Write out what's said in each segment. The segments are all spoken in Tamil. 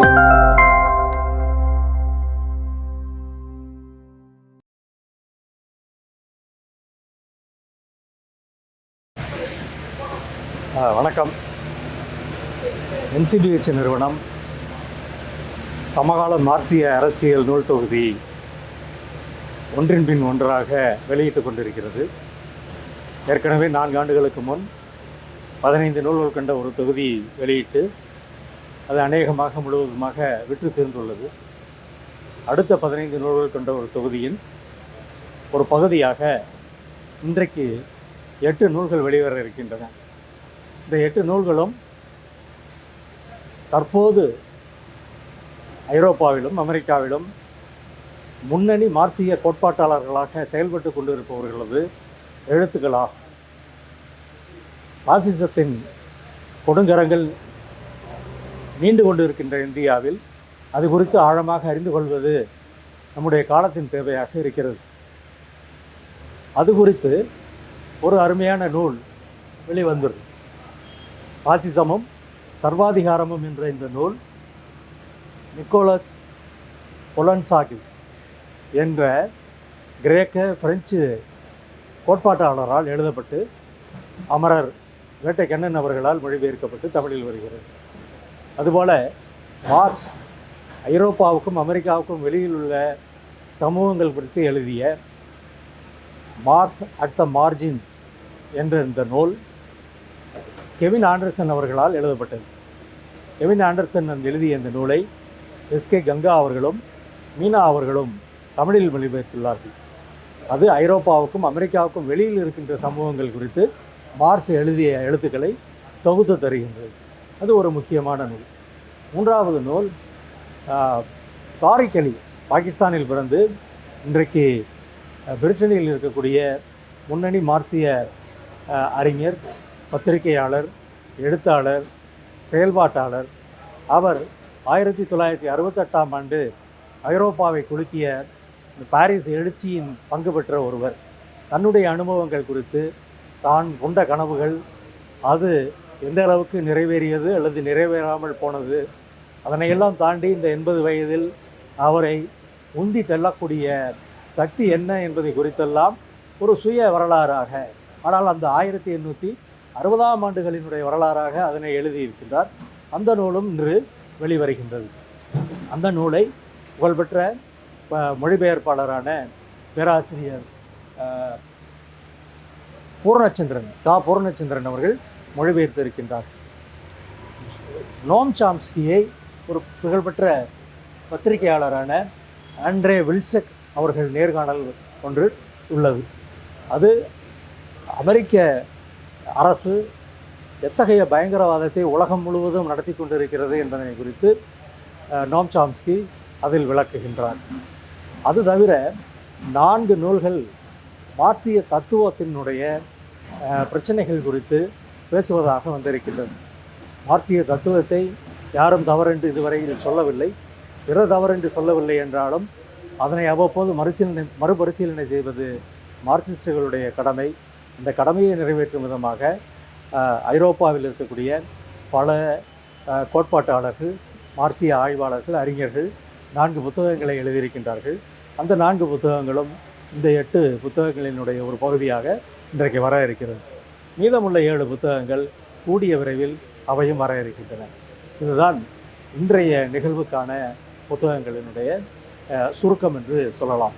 ஆ, வணக்கம். என்சிபிஹெச் நிறுவனம் சமகால மார்க்சிய அரசியல் நூல் தொகுதி ஒன்றின் பின் ஒன்றாக வெளியிட்டுக் கொண்டிருக்கிறது. ஏற்கனவே நான்கு ஆண்டுகளுக்கு முன் பதினைந்து நூல்கள் கொண்ட ஒரு தொகுதி வெளியிட்டு அது அநேகமாக முழுவதுமாக விற்று தீர்ந்துள்ளது. அடுத்த பதினைந்து நூல்கள் கொண்ட ஒரு தொகுதியின் ஒரு பகுதியாக இன்றைக்கு எட்டு நூல்கள் வெளிவர இருக்கின்றன. இந்த எட்டு நூல்களும் தற்போது ஐரோப்பாவிலும் அமெரிக்காவிலும் முன்னணி மார்க்சிய கோட்பாட்டாளர்களாக செயல்பட்டு கொண்டிருப்பவர்களது எழுத்துக்களாகும். பாசிசத்தின் கொடுங்கரங்கள் நீண்டு கொண்டிருக்கின்ற இந்தியாவில் அது குறித்து ஆழமாக அறிந்து கொள்வது நம்முடைய காலத்தின் தேவையாக இருக்கிறது. அது குறித்து ஒரு அருமையான நூல் வெளிவந்தது. பாசிசமும் சர்வாதிகாரமும் என்ற இந்த நூல் நிக்கோலஸ் பொலன்சாகிஸ் என்ற கிரேக்க பிரெஞ்சு கோட்பாட்டாளரால் எழுதப்பட்டு அமரர் வேட்டை கண்ணன் அவர்களால் மொழிபெயர்க்கப்பட்டு தமிழில் வருகிறது. அதுபோல மார்க்ஸ் ஐரோப்பாவுக்கும் அமெரிக்காவுக்கும் வெளியில் உள்ள சமூகங்கள் குறித்து எழுதிய மார்க்ஸ் அட் த மார்ஜின் என்ற இந்த நூல் கெவின் ஆண்டர்சன் அவர்களால் எழுதப்பட்டது. கெவின் ஆண்டர்சன் எழுதிய இந்த நூலை எஸ் கே கங்கா அவர்களும் மீனா அவர்களும் தமிழில் மொழிபெயர்த்துள்ளார்கள். அது ஐரோப்பாவுக்கும் அமெரிக்காவுக்கும் வெளியில் இருக்கின்ற சமூகங்கள் குறித்து மார்க்ஸ் எழுதிய எழுத்துக்களை தொகுத்து தருகின்றது. அது ஒரு முக்கியமான நூல். மூன்றாவது நூல் தாரிக் அலி பாகிஸ்தானில் பிறந்து இன்றைக்கு பிரிட்டனில் இருக்கக்கூடிய முன்னணி மார்க்சிய அறிஞர் பத்திரிகையாளர் எழுத்தாளர் செயல்பாட்டாளர். அவர் ஆயிரத்தி தொள்ளாயிரத்தி அறுபத்தெட்டாம் ஆண்டு ஐரோப்பாவை குலுக்கிய இந்த பாரிஸ் எழுச்சியின் பங்கு பெற்ற ஒருவர். தன்னுடைய அனுபவங்கள் குறித்து தான் கொண்ட கனவுகள். அது எந்த அளவுக்கு நிறைவேறியது அல்லது நிறைவேறாமல் போனது அதனையெல்லாம் தாண்டி இந்த எண்பது வயதில் அவரை உந்தி தள்ளக்கூடிய சக்தி என்ன என்பதை குறித்தெல்லாம் ஒரு சுய வரலாறாக ஆனால் அந்த ஆயிரத்தி எண்ணூற்றி அறுபதாம் ஆண்டுகளினுடைய வரலாறாக அதனை எழுதியிருக்கின்றார். அந்த நூலும் இன்று வெளிவருகின்றது. அந்த நூலை புகழ்பெற்ற மொழிபெயர்ப்பாளரான பேராசிரியர் பூர்ணச்சந்திரன் கா. பூர்ணச்சந்திரன் அவர்கள் மொழிபெயர்த்திருக்கின்றார். நோம் சாம்ஸ்கியை ஒரு புகழ்பெற்ற பத்திரிகையாளரான ஆண்ட்ரே வில்செக் அவர்கள் நேர்காணல் ஒன்று உள்ளது. அது அமெரிக்க அரசு எத்தகைய பயங்கரவாதத்தை உலகம் முழுவதும் நடத்தி கொண்டிருக்கிறது என்பதனை குறித்து நோம் சாம்ஸ்கி அதில் விளக்குகின்றார். அது தவிர நான்கு நூல்கள் மார்க்சிய தத்துவத்தினுடைய பிரச்சனைகள் குறித்து பேசுவதாக வந்திருக்கின்றது. மார்க்சிய தத்துவத்தை யாரும் தவறென்று இதுவரையில் சொல்லவில்லை. பிற தவறென்று சொல்லவில்லை என்றாலும் அதனை அவ்வப்போது மறுசீலனை மறுபரிசீலனை செய்வது மார்க்சிஸ்டுகளுடைய கடமை. இந்த கடமையை நிறைவேற்றும் விதமாக ஐரோப்பாவில் இருக்கக்கூடிய பல கோட்பாட்டாளர்கள் மார்க்சிய ஆய்வாளர்கள் அறிஞர்கள் நான்கு புத்தகங்களை எழுதியிருக்கின்றார்கள். அந்த நான்கு புத்தகங்களும் இந்த எட்டு புத்தகங்களினுடைய ஒரு பகுதியாக இன்றைக்கு வர இருக்கிறது. மீதமுள்ள ஏழு புத்தகங்கள் கூடிய விரைவில் அவையும் வர இருக்கின்றன இதுதான் இன்றைய நிகழ்வுக்கான புத்தகங்களினுடைய சுருக்கம் என்று சொல்லலாம்.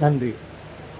நன்றி.